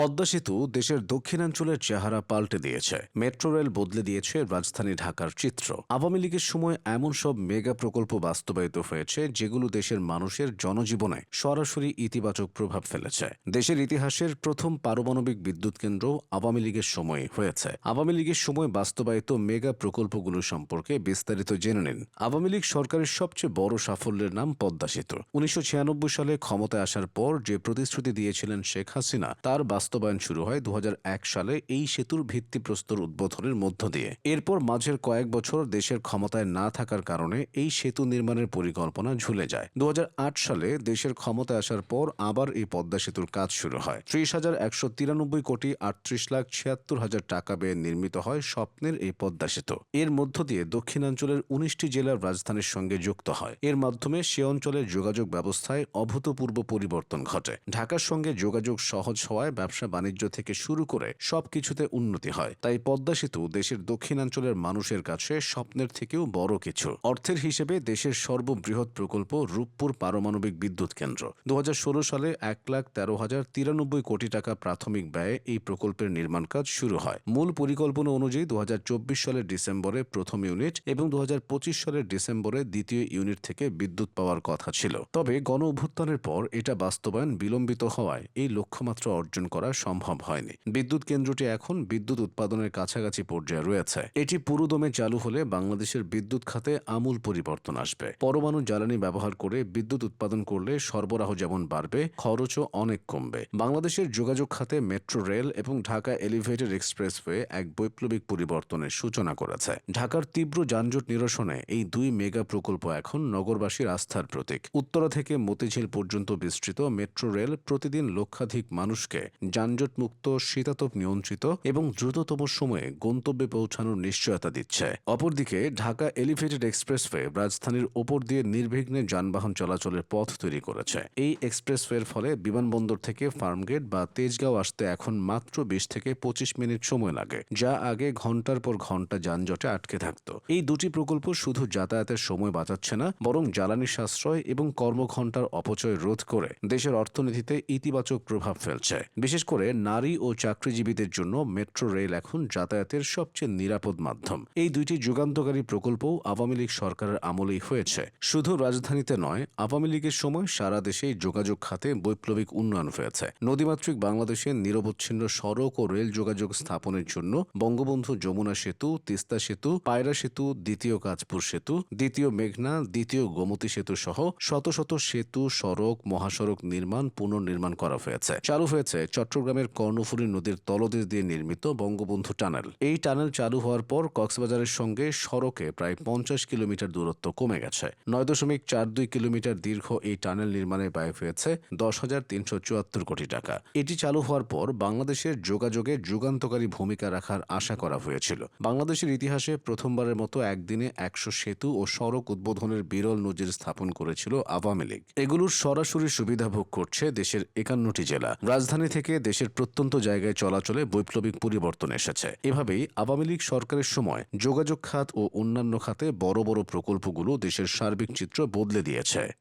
পদ্মা সেতু দেশের দক্ষিণাঞ্চলের চেহারা পাল্টে দিয়েছে। মেট্রো রেল বদলে দিয়েছে রাজধানী ঢাকার চিত্র। আওয়ামী লীগের সময় এমন সব মেগা প্রকল্প বাস্তবায়িত হয়েছে, যেগুলো দেশের মানুষের জনজীবনে সরাসরি ইতিবাচক প্রভাব ফেলেছে। দেশের ইতিহাসের প্রথম পারমাণবিক বিদ্যুৎ কেন্দ্র আওয়ামী লীগের সময়ে হয়েছে। আওয়ামী লীগের সময় বাস্তবায়িত মেগা প্রকল্পগুলো সম্পর্কে বিস্তারিত জেনে নিন। আওয়ামী লীগ সরকারের সবচেয়ে বড় সাফল্যের নাম পদ্মা সেতু। উনিশশো ছিয়ানব্বই সালে ক্ষমতায় আসার পর যে প্রতিশ্রুতি দিয়েছিলেন শেখ হাসিনা, তার বাস্তবায়ন শুরু হয় দু হাজার এক সালে এই সেতুর ভিত্তিপ্রস্তর উদ্বোধনের মধ্য দিয়ে। এরপর মাঝের কয়েক বছর দেশের ক্ষমতায় না থাকার কারণে এই সেতু নির্মাণের পরিকল্পনা ঝুলে যায়। দু সালে দেশের ক্ষমতায় আসার পর আবার এই পদ্মা সেতুর কাজ শুরু হয়। ত্রিশ হাজার একশো তিরানব্বই কোটি আটত্রিশ লাখ ছিয়াত্তর হাজার টাকা ব্যয়ে নির্মিত হয় স্বপ্নের এই পদ্মা সেতু। এর মধ্য দিয়ে দক্ষিণাঞ্চলের উনিশটি জেলার রাজধানীর সঙ্গে যুক্ত হয়। এর মাধ্যমে সে অঞ্চলের যোগাযোগ ব্যবস্থায় অভূতপূর্ব পরিবর্তন ঘটে। ঢাকার সঙ্গে যোগাযোগ সহজ হওয়ায় ব্যবসা বাণিজ্য থেকে শুরু করে সবকিছুতে উন্নতি হয়। তাই পদ্মা সেতু দেশের দক্ষিণাঞ্চলের মানুষের কাছে স্বপ্নের থেকেও বড় কিছু। অর্থের হিসেবে দেশের সর্ববৃহৎ প্রকল্প রূপপুর পারমাণবিক বিদ্যুৎ কেন্দ্র। দু হাজার ষোলো সালে এক লাখ তেরো হাজার তিরানব্বই কোটি টাকা প্রাথমিক ব্যয়ে এই প্রকল্পের নির্মাণ কাজ শুরু হয়। মূল পরিকল্পনা অনুযায়ী দু হাজার চব্বিশ সালের ডিসেম্বরে প্রথম ইউনিট এবং দু হাজার পঁচিশ সালের ডিসেম্বরে দ্বিতীয় ইউনিট থেকে বিদ্যুৎ পাওয়ার কথা ছিল। তবে গণ অভ্যুত্থানের পর এটা বাস্তবায়ন বিলম্বিত হওয়ায় এই লক্ষ্যমাত্রা অর্জন করা সম্ভব হয়নি। বিদ্যুৎ কেন্দ্রটি এখন বিদ্যুৎ উৎপাদনের কাছাকাছি পর্যায়ে রয়েছে। এটি পুরোদমে চালু হলে বাংলাদেশের বিদ্যুৎ খাতে আমূল পরিবর্তন আসবে। পরমাণু জ্বালানি ব্যবহার করে বিদ্যুৎ উৎপাদন করলে সরবরাহ যেমন বাড়বে, খরচও অনেক কমবে। বাংলাদেশের যোগাযোগ খাতে মেট্রো রেল এবং ঢাকা এলিভেটেড এক্সপ্রেসওয়ে এক বৈপ্লবিক পরিবর্তনের সূচনা করেছে। ঢাকার তীব্র যানজট নিরসনে এই দুই মেগা প্রকল্প এখন নগরবাসীর আস্থার প্রতীক। উত্তরা থেকে মতিঝিল পর্যন্ত বিস্তৃত মেট্রো রেল প্রতিদিন লক্ষাধিক মানুষকে যানজট মুক্ত শীতাতপ নিয়ন্ত্রিত এবং দ্রুততম সময়ে গন্তব্যে পৌঁছানোর নিশ্চয়তা দিচ্ছে। অপরদিকে, ঢাকা এলিভেটেড এক্সপ্রেসওয়ে রাজধানীর ওপর দিয়ে নির্বিঘ্নে যানবাহন চলাচলের পথ তৈরি করেছে। এই এক্সপ্রেসওয়ের ফলে বিমানবন্দর থেকে ফার্মগেট বা তেজগাঁও আসতে এখন মাত্র বিশ থেকে পঁচিশ মিনিট সময় লাগে, যা আগে ঘণ্টার পর ঘণ্টা যানজটে আটকে থাকত। এই দুটি প্রকল্প শুধু যাতায়াতের সময় বাঁচাচ্ছে না, বরং জ্বালানি সাশ্রয় এবং কর্মঘণ্টার অপচয় রোধ করে দেশের অর্থনীতিতে ইতিবাচক প্রভাব ফেলছে। বিশেষ করে নারী ও চাকরিজীবীদের জন্য মেট্রো রেল এখন যাতায়াতের সবচেয়ে নিরাপদ মাধ্যম। এই দুইটি যুগান্তকারী প্রকল্পও আওয়ামী লীগ সরকারের আমলেই হয়েছে। শুধু রাজধানীতে নয়, আওয়ামী লীগের সময় সারা দেশে যোগাযোগ খাতে বৈপ্লবিক উন্নয়ন হয়েছে। নদীমাতৃক বাংলাদেশে নিরবচ্ছিন্ন সড়ক ও রেল যোগাযোগ স্থাপনের জন্য বঙ্গবন্ধু যমুনা সেতু, তিস্তা সেতু, পায়রা সেতু, দ্বিতীয় কাজপুর সেতু, দ্বিতীয় মেঘনা, দ্বিতীয় গোমতী সেতু সহ শত শত সেতু, সড়ক, মহাসড়ক নির্মাণ পুনর্নির্মাণ করা হয়েছে। চালু হয়েছে চট্টগ্রামের কর্ণফুলী নদীর তলদেশ দিয়ে নির্মিত বঙ্গবন্ধু টানেল। এই টানেল চালু হওয়ার পর কক্সবাজারের সঙ্গে সড়কে প্রায় পঞ্চাশ কিলোমিটার দূরত্ব কমে গেছে। নয় দশমিক চার দুই কিলোমিটার দীর্ঘ এই টানেল নির্মাণে ব্যয় হয়েছে দশ হাজার তিনশো চুয়াত্তর কোটি টাকা। এটি চালু হওয়ার পর বাংলাদেশের যোগাযোগে যুগান্তকারী ভূমিকা রাখার আশা করা হয়েছিল। বাংলাদেশের ইতিহাসে প্রথমবারের মতো একদিনে একশো সেতু ও সড়ক উদ্বোধনের বিরল নজির স্থাপন করেছিল আওয়ামী লীগ। এগুলোর সরাসরি সুবিধা ভোগ করছে দেশের একান্নটি জেলা। রাজধানী থেকে দেশের প্রত্যন্ত জায়গায় চলাচলে বৈপ্লবিক পরিবর্তন এসেছে। এভাবেই আওয়ামী লীগ সরকারের সময় যোগাযোগ খাত ও অন্যান্য খাতে বড় বড় প্রকল্পগুলো দেশের সার্বিক চিত্র বদলে দিয়েছে।